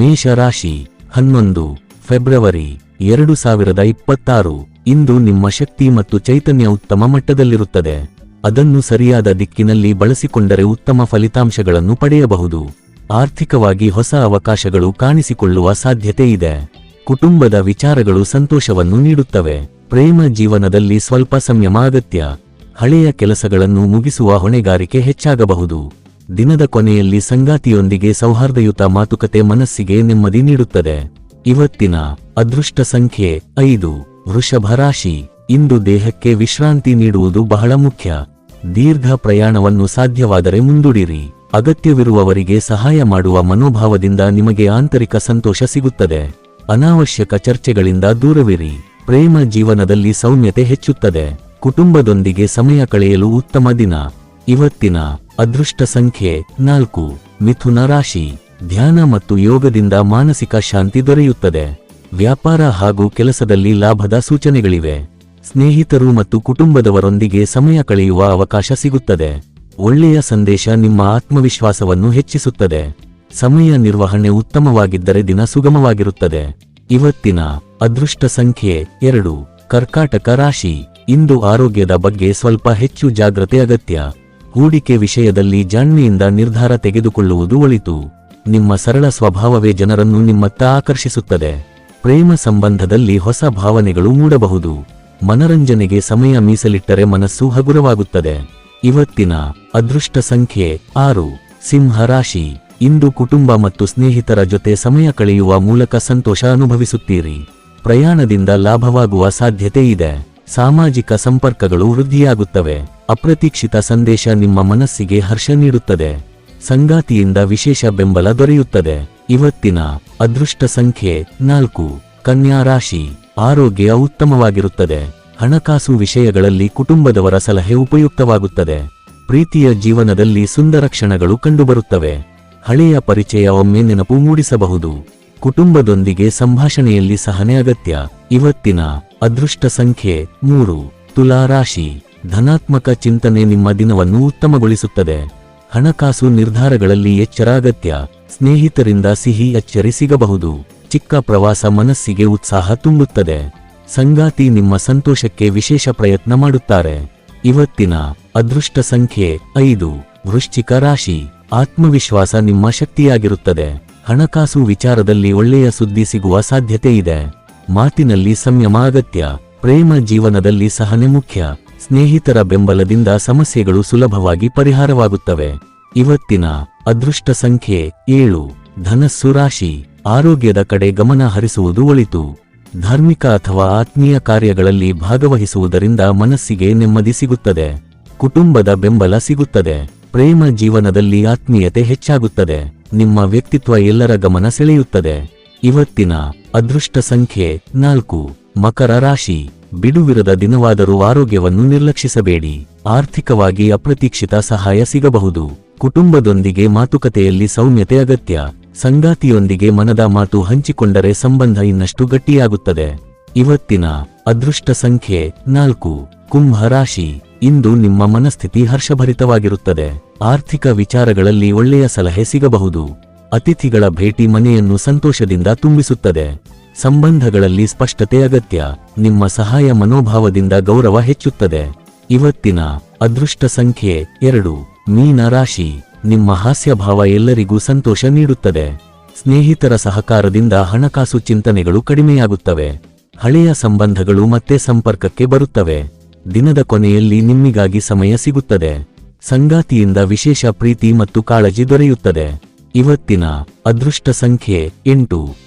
ಮೇಷರಾಶಿ ಹನ್ನೊಂದು, ಫೆಬ್ರವರಿ ಎರಡು ಸಾವಿರದ ಇಪ್ಪತ್ತಾರು. ಇಂದು ನಿಮ್ಮ ಶಕ್ತಿ ಮತ್ತು ಚೈತನ್ಯ ಉತ್ತಮ ಮಟ್ಟದಲ್ಲಿರುತ್ತದೆ. ಅದನ್ನು ಸರಿಯಾದ ದಿಕ್ಕಿನಲ್ಲಿ ಬಳಸಿಕೊಂಡರೆ ಉತ್ತಮ ಫಲಿತಾಂಶಗಳನ್ನು ಪಡೆಯಬಹುದು. ಆರ್ಥಿಕವಾಗಿ ಹೊಸ ಅವಕಾಶಗಳು ಕಾಣಿಸಿಕೊಳ್ಳುವ ಸಾಧ್ಯತೆ ಇದೆ. ಕುಟುಂಬದ ವಿಚಾರಗಳು ಸಂತೋಷವನ್ನು ನೀಡುತ್ತವೆ. ಪ್ರೇಮ ಜೀವನದಲ್ಲಿ ಸ್ವಲ್ಪ ಸಂಯಮ ಅಗತ್ಯ. ಹಳೆಯ ಕೆಲಸಗಳನ್ನು ಮುಗಿಸುವ ಹೊಣೆಗಾರಿಕೆ ಹೆಚ್ಚಾಗಬಹುದು. ದಿನದ ಕೊನೆಯಲ್ಲಿ ಸಂಗಾತಿಯೊಂದಿಗೆ ಸೌಹಾರ್ದಯುತ ಮಾತುಕತೆ ಮನಸ್ಸಿಗೆ ನೆಮ್ಮದಿ ನೀಡುತ್ತದೆ. ಇವತ್ತಿನ ಅದೃಷ್ಟ ಸಂಖ್ಯೆ ಐದು. ವೃಷಭ ರಾಶಿ. ಇಂದು ದೇಹಕ್ಕೆ ವಿಶ್ರಾಂತಿ ನೀಡುವುದು ಬಹಳ ಮುಖ್ಯ. ದೀರ್ಘ ಪ್ರಯಾಣವನ್ನು ಸಾಧ್ಯವಾದರೆ ಮುಂದೂಡಿರಿ. ಅಗತ್ಯವಿರುವವರಿಗೆ ಸಹಾಯ ಮಾಡುವ ಮನೋಭಾವದಿಂದ ನಿಮಗೆ ಆಂತರಿಕ ಸಂತೋಷ ಸಿಗುತ್ತದೆ. ಅನಾವಶ್ಯಕ ಚರ್ಚೆಗಳಿಂದ ದೂರವಿರಿ. ಪ್ರೇಮ ಜೀವನದಲ್ಲಿ ಸೌಮ್ಯತೆ ಹೆಚ್ಚುತ್ತದೆ. ಕುಟುಂಬದೊಂದಿಗೆ ಸಮಯ ಕಳೆಯಲು ಉತ್ತಮ ದಿನ. ಇವತ್ತಿನ ಅದೃಷ್ಟ ಸಂಖ್ಯೆ ನಾಲ್ಕು. ಮಿಥುನ ರಾಶಿ. ಧ್ಯಾನ ಮತ್ತು ಯೋಗದಿಂದ ಮಾನಸಿಕ ಶಾಂತಿ ದೊರೆಯುತ್ತದೆ. ವ್ಯಾಪಾರ ಹಾಗೂ ಕೆಲಸದಲ್ಲಿ ಲಾಭದ ಸೂಚನೆಗಳಿವೆ. ಸ್ನೇಹಿತರು ಮತ್ತು ಕುಟುಂಬದವರೊಂದಿಗೆ ಸಮಯ ಕಳೆಯುವ ಅವಕಾಶ ಸಿಗುತ್ತದೆ. ಒಳ್ಳೆಯ ಸಂದೇಶ ನಿಮ್ಮ ಆತ್ಮವಿಶ್ವಾಸವನ್ನು ಹೆಚ್ಚಿಸುತ್ತದೆ. ಸಮಯ ನಿರ್ವಹಣೆ ಉತ್ತಮವಾಗಿದ್ದರೆ ದಿನ ಸುಗಮವಾಗಿರುತ್ತದೆ. ಇವತ್ತಿನ ಅದೃಷ್ಟ ಸಂಖ್ಯೆ ಎರಡು. ಕರ್ಕಾಟಕ ರಾಶಿ. ಇಂದು ಆರೋಗ್ಯದ ಬಗ್ಗೆ ಸ್ವಲ್ಪ ಹೆಚ್ಚು ಜಾಗ್ರತೆ ಅಗತ್ಯ. ಹೂಡಿಕೆ ವಿಷಯದಲ್ಲಿ ಜಾಣ್ಮೆಯಿಂದ ನಿರ್ಧಾರ ತೆಗೆದುಕೊಳ್ಳುವುದು ಒಳಿತು. ನಿಮ್ಮ ಸರಳ ಸ್ವಭಾವವೇ ಜನರನ್ನು ನಿಮ್ಮತ್ತ ಆಕರ್ಷಿಸುತ್ತದೆ. ಪ್ರೇಮ ಸಂಬಂಧದಲ್ಲಿ ಹೊಸ ಭಾವನೆಗಳು ಮೂಡಬಹುದು. ಮನರಂಜನೆಗೆ ಸಮಯ ಮೀಸಲಿಟ್ಟರೆ ಮನಸ್ಸು ಹಗುರವಾಗುತ್ತದೆ. ಇವತ್ತಿನ ಅದೃಷ್ಟ ಸಂಖ್ಯೆ ಆರು. ಸಿಂಹ ರಾಶಿ. ಇಂದು ಕುಟುಂಬ ಮತ್ತು ಸ್ನೇಹಿತರ ಜೊತೆ ಸಮಯ ಕಳೆಯುವ ಮೂಲಕ ಸಂತೋಷ ಅನುಭವಿಸುತ್ತೀರಿ. ಪ್ರಯಾಣದಿಂದ ಲಾಭವಾಗುವ ಸಾಧ್ಯತೆ ಇದೆ. ಸಾಮಾಜಿಕ ಸಂಪರ್ಕಗಳು ವೃದ್ಧಿಯಾಗುತ್ತವೆ. ಅಪ್ರತೀಕ್ಷಿತ ಸಂದೇಶ ನಿಮ್ಮ ಮನಸ್ಸಿಗೆ ಹರ್ಷ ನೀಡುತ್ತದೆ. ಸಂಗಾತಿಯಿಂದ ವಿಶೇಷ ಬೆಂಬಲ ದೊರೆಯುತ್ತದೆ. ಇವತ್ತಿನ ಅದೃಷ್ಟ ಸಂಖ್ಯೆ ನಾಲ್ಕು. ಕನ್ಯಾ ರಾಶಿ ಆರೋಗ್ಯ ಉತ್ತಮವಾಗಿರುತ್ತದೆ. ಹಣಕಾಸು ವಿಷಯಗಳಲ್ಲಿ ಕುಟುಂಬದವರ ಸಲಹೆ ಉಪಯುಕ್ತವಾಗುತ್ತದೆ. ಪ್ರೀತಿಯ ಜೀವನದಲ್ಲಿ ಸುಂದರ ಕ್ಷಣಗಳು ಕಂಡುಬರುತ್ತವೆ. ಹಳೆಯ ಪರಿಚಯ ಒಮ್ಮೆ ನೆನಪು ಮೂಡಿಸಬಹುದು. ಕುಟುಂಬದೊಂದಿಗೆ ಸಂಭಾಷಣೆಯಲ್ಲಿ ಸಹನೆ ಅಗತ್ಯ. ಇವತ್ತಿನ ಅದೃಷ್ಟ ಸಂಖ್ಯೆ ಮೂರು. ತುಲಾ ರಾಶಿ. ಧನಾತ್ಮಕ ಚಿಂತನೆ ನಿಮ್ಮ ದಿನವನ್ನು ಉತ್ತಮಗೊಳಿಸುತ್ತದೆ. ಹಣಕಾಸು ನಿರ್ಧಾರಗಳಲ್ಲಿ ಎಚ್ಚರ ಅಗತ್ಯ ಸ್ನೇಹಿತರಿಂದ ಸಿಹಿ ಅಚ್ಚರಿ ಸಿಗಬಹುದು. ಚಿಕ್ಕ ಪ್ರವಾಸ ಮನಸ್ಸಿಗೆ ಉತ್ಸಾಹ ತುಂಬುತ್ತದೆ. ಸಂಗಾತಿ ನಿಮ್ಮ ಸಂತೋಷಕ್ಕೆ ವಿಶೇಷ ಪ್ರಯತ್ನ ಮಾಡುತ್ತಾರೆ. ಇವತ್ತಿನ ಅದೃಷ್ಟ ಸಂಖ್ಯೆ ಐದು. ವೃಶ್ಚಿಕ ರಾಶಿ. ಆತ್ಮವಿಶ್ವಾಸ ನಿಮ್ಮ ಶಕ್ತಿಯಾಗಿರುತ್ತದೆ. ಹಣಕಾಸು ವಿಚಾರದಲ್ಲಿ ಒಳ್ಳೆಯ ಸುದ್ದಿ ಸಿಗುವ ಸಾಧ್ಯತೆ ಇದೆ. ಮಾತಿನಲ್ಲಿ ಸಂಯಮ ಅಗತ್ಯ ಪ್ರೇಮ ಜೀವನದಲ್ಲಿ ಸಹನೆ ಮುಖ್ಯ, ಸ್ನೇಹಿತರ ಬೆಂಬಲದಿಂದ ಸಮಸ್ಯೆಗಳು ಸುಲಭವಾಗಿ ಪರಿಹಾರವಾಗುತ್ತವೆ. ಇವತ್ತಿನ ಅದೃಷ್ಟ ಸಂಖ್ಯೆ ಏಳು, ಧನಸ್ಸು ರಾಶಿ, ಆರೋಗ್ಯದ ಕಡೆ ಗಮನ ಹರಿಸುವುದು ಒಳಿತು. ಧಾರ್ಮಿಕ ಅಥವಾ ಆತ್ಮೀಯ ಕಾರ್ಯಗಳಲ್ಲಿ ಭಾಗವಹಿಸುವುದರಿಂದ ಮನಸ್ಸಿಗೆ ನೆಮ್ಮದಿ ಸಿಗುತ್ತದೆ. ಕುಟುಂಬದ ಬೆಂಬಲ ಸಿಗುತ್ತದೆ. ಪ್ರೇಮ ಜೀವನದಲ್ಲಿ ಆತ್ಮೀಯತೆ ಹೆಚ್ಚಾಗುತ್ತದೆ. ನಿಮ್ಮ ವ್ಯಕ್ತಿತ್ವ ಎಲ್ಲರ ಗಮನ ಸೆಳೆಯುತ್ತದೆ. ಇವತ್ತಿನ ಅದೃಷ್ಟ ಸಂಖ್ಯೆ ನಾಲ್ಕು. ಮಕರ ರಾಶಿ. ಬಿಡುವಿರದ ದಿನವಾದರೂ ಆರೋಗ್ಯವನ್ನು ನಿರ್ಲಕ್ಷಿಸಬೇಡಿ. ಆರ್ಥಿಕವಾಗಿ ಅಪ್ರತೀಕ್ಷಿತ ಸಹಾಯ ಸಿಗಬಹುದು. ಕುಟುಂಬದೊಂದಿಗೆ ಮಾತುಕತೆಯಲ್ಲಿ ಸೌಮ್ಯತೆ ಅಗತ್ಯ. ಸಂಗಾತಿಯೊಂದಿಗೆ ಮನದ ಮಾತು ಹಂಚಿಕೊಂಡರೆ ಸಂಬಂಧ ಇನ್ನಷ್ಟು ಗಟ್ಟಿಯಾಗುತ್ತದೆ. ಇವತ್ತಿನ ಅದೃಷ್ಟ ಸಂಖ್ಯೆ ನಾಲ್ಕು. ಕುಂಭ ರಾಶಿ. ಇಂದು ನಿಮ್ಮ ಮನಸ್ಥಿತಿ ಹರ್ಷಭರಿತವಾಗಿರುತ್ತದೆ. ಆರ್ಥಿಕ ವಿಚಾರಗಳಲ್ಲಿ ಒಳ್ಳೆಯ ಸಲಹೆ ಸಿಗಬಹುದು. ಅತಿಥಿಗಳ ಭೇಟಿ ಮನೆಯನ್ನು ಸಂತೋಷದಿಂದ ತುಂಬಿಸುತ್ತದೆ. ಸಂಬಂಧಗಳಲ್ಲಿ ಸ್ಪಷ್ಟತೆ ಅಗತ್ಯ. ನಿಮ್ಮ ಸಹಾಯ ಮನೋಭಾವದಿಂದ ಗೌರವ ಹೆಚ್ಚುತ್ತದೆ. ಇವತ್ತಿನ ಅದೃಷ್ಟ ಸಂಖ್ಯೆ ಎರಡು. ಮೀನ ರಾಶಿ. ನಿಮ್ಮ ಹಾಸ್ಯಭಾವ ಎಲ್ಲರಿಗೂ ಸಂತೋಷ ನೀಡುತ್ತದೆ. ಸ್ನೇಹಿತರ ಸಹಕಾರದಿಂದ ಹಣಕಾಸು ಚಿಂತನೆಗಳು ಕಡಿಮೆಯಾಗುತ್ತವೆ. ಹಳೆಯ ಸಂಬಂಧಗಳು ಮತ್ತೆ ಸಂಪರ್ಕಕ್ಕೆ ಬರುತ್ತವೆ. ದಿನದ ಕೊನೆಯಲ್ಲಿ ನಿಮ್ಮಿಗಾಗಿ ಸಮಯ ಸಿಗುತ್ತದೆ. ಸಂಗಾತಿಯಿಂದ ವಿಶೇಷ ಪ್ರೀತಿ ಮತ್ತು ಕಾಳಜಿ ದೊರೆಯುತ್ತದೆ. ಇವತ್ತಿನ ಅದೃಷ್ಟ ಸಂಖ್ಯೆ ಎಂಟು.